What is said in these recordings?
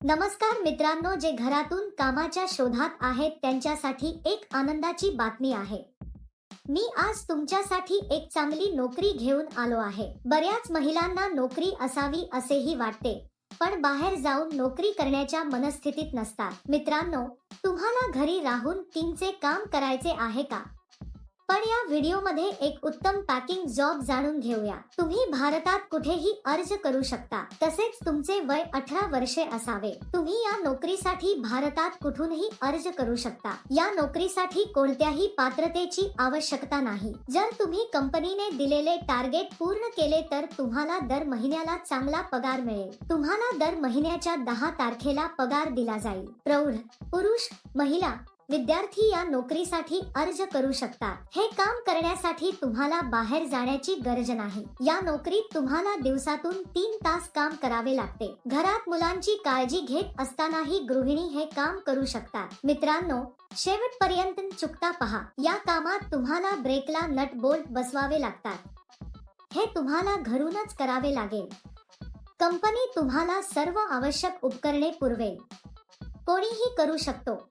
नमस्कार मित्रांनो जे घरातून कामाच्या शोधात आहेत त्यांच्यासाठी एक आनंदाची बातमी आहे. मी आज तुमच्यासाठी एक चांगली नोकरी घेऊन आलो आहे. बऱ्याच महिलांना नोकरी असावी असेही वाटते पण बाहेर जाऊन नोकरी करण्याच्या मनस्थितीत नसतात. मित्रांनो तुम्हाला घरी राहून तीनचे काम करायचे आहे का? पण या व्हिडिओमध्ये एक उत्तम पॅकिंग जॉब जाणून घेऊया. तुम्ही भारतात कुठेही अर्ज करू शकता. तसेच तुमचे वय अठरा वर्षे असावे. तुम्ही या नोकरीसाठी भारतात कुठूनही अर्ज करू शकता. या नोकरीसाठी कोणत्याही पात्रतेची आवश्यकता नाही. जर तुम्ही कंपनीने दिलेले टार्गेट पूर्ण केले तर तुम्हाला दर महिन्याला चांगला पगार मिळेल. तुम्हाला दर महिन्याच्या दहा तारखेला पगार दिला जाईल. प्रौढ पुरुष महिला विद्यार्थी या नोकरीसाठी अर्ज करू शकतात. हे काम करण्यासाठी तुम्हाला बाहेर जाण्याची गरज नाही. या नोकरीत तुम्हाला दिवसातून तीन तास काम करावे लागते. घरात मुलांची काळजी घेत असतानाही गृहिणी हे काम करू शकतात. मित्रांनो शेवटपर्यंत चुकता पहा. या कामात तुम्हाला ब्रेकला नट बोल्ट बसवावे लागतात. हे तुम्हाला घरूनच करावे लागेल. कंपनी तुम्हाला सर्व आवश्यक उपकरणे पुरवेल. कोणीही करू शकतो.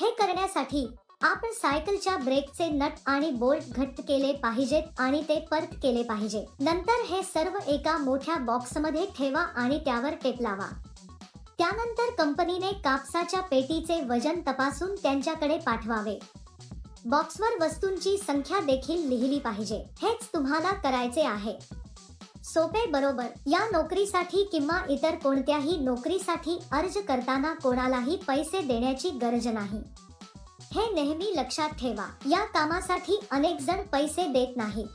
हे करण्यासाठी आपण सायकलच्या ब्रेकचे नट आणि बोल्ट घट्ट केले पाहिजेत आणि ते परत केले पाहिजे. नंतर हे सर्व एका मोठ्या बॉक्समध्ये ठेवा आणि त्यावर टेप लावा. त्यानंतर कंपनीने कापसाच्या पेटीचे वजन तपासून त्यांच्याकडे पाठवावे. बॉक्सवर वस्तूंची संख्या देखील लिहिली पाहिजे. हेच तुम्हाला करायचे आहे. सोपे बरोबर. या नोकरीसाठी किंवा इतर कोणत्याही नोकरीसाठी अर्ज करताना कोणालाही पैसे देण्याची गरज नाही. हे नेहमी लक्षात ठेवा. या कामासाठी अनेक जण पैसे देत नाही.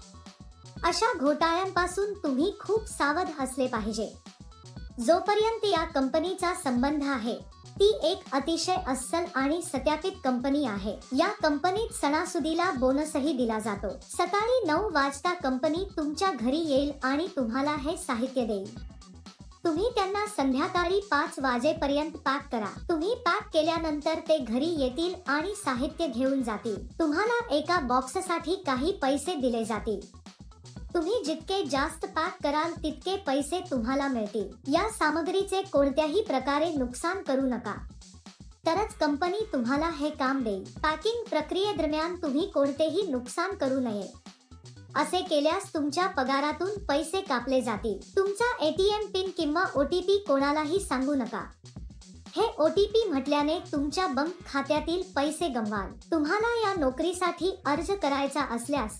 अशा घोटाळ्यांपासून तुम्ही खूप सावध असले पाहिजे. जोपर्यंत या कंपनीचा संबंध आहे ती एक अतिशय अस्सल आणि सत्यापित कंपनी आहे. या कंपनीत सणासुदीला बोनसही दिला जातो. सकाळी नऊ वाजता कंपनी तुमच्या घरी येईल आणि तुम्हाला हे साहित्य देईल. तुम्ही त्यांना संध्याकाळी पाच वाजेपर्यंत पॅक करा. तुम्ही पॅक केल्यानंतर ते घरी येतील आणि साहित्य घेऊन जातील. तुम्हाला एका बॉक्ससाठी काही पैसे दिले जातील. तुम्ही जितके जास्त पॅक कराल तितके पैसे तुम्हाला मिळतील. या सामग्रीचे कोणत्याही प्रकारे नुकसान करू नका. तरच कंपनी तुम्हाला हे काम देईल. पॅकिंग प्रक्रियेदरम्यान तुम्ही कोणतेही नुकसान करू नये. असे केल्यास तुमच्या पगारातून पैसे कापले जातील. तुमचा एटीएम पिन किंवा ओ टी पी कोणालाही सांगू नका. हे ओ टी पी म्हटल्याने तुमच्या बँक खात्यातील पैसे गमवाल तुम्हाला या नोकरीसाठी अर्ज करायचा असल्यास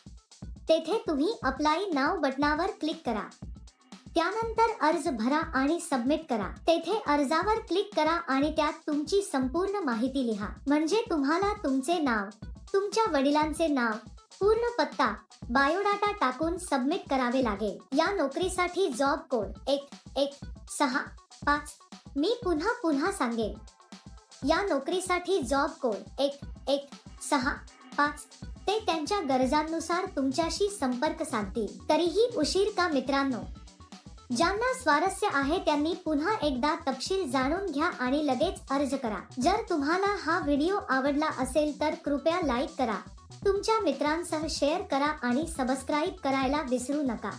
तेथे तुम्ही अप्लाय नाव बटनावर क्लिक करा. त्यानंतर अर्ज भरा आणि सबमिट करा. तेथे अर्जावर क्लिक करा आणि त्यात तुमची संपूर्ण माहिती लिहा. म्हणजे तुम्हाला तुमचे नाव तुमच्या वडिलांचे नाव पूर्ण पत्ता बायोडाटा टाकून सबमिट करावे लागेल. या नोकरीसाठी जॉब कोड एक एक सहा पाच. मी पुन्हा पुन्हा सांगेन. या नोकरीसाठी जॉब कोड एक एक सहा पाच. ते त्यांच्या गरजांनुसार तुमच्याशी संपर्क साधतील. तरीही उशीर का मित्रांनो? ज्यांना स्वारस्य आहे त्यांनी पुन्हा एकदा तपशील जाणून घ्या आणि लगेच अर्ज करा. जर तुम्हाला हा व्हिडिओ आवडला असेल तर कृपया लाईक करा. तुमच्या मित्रांसह शेअर करा आणि सबस्क्राईब करायला विसरू नका.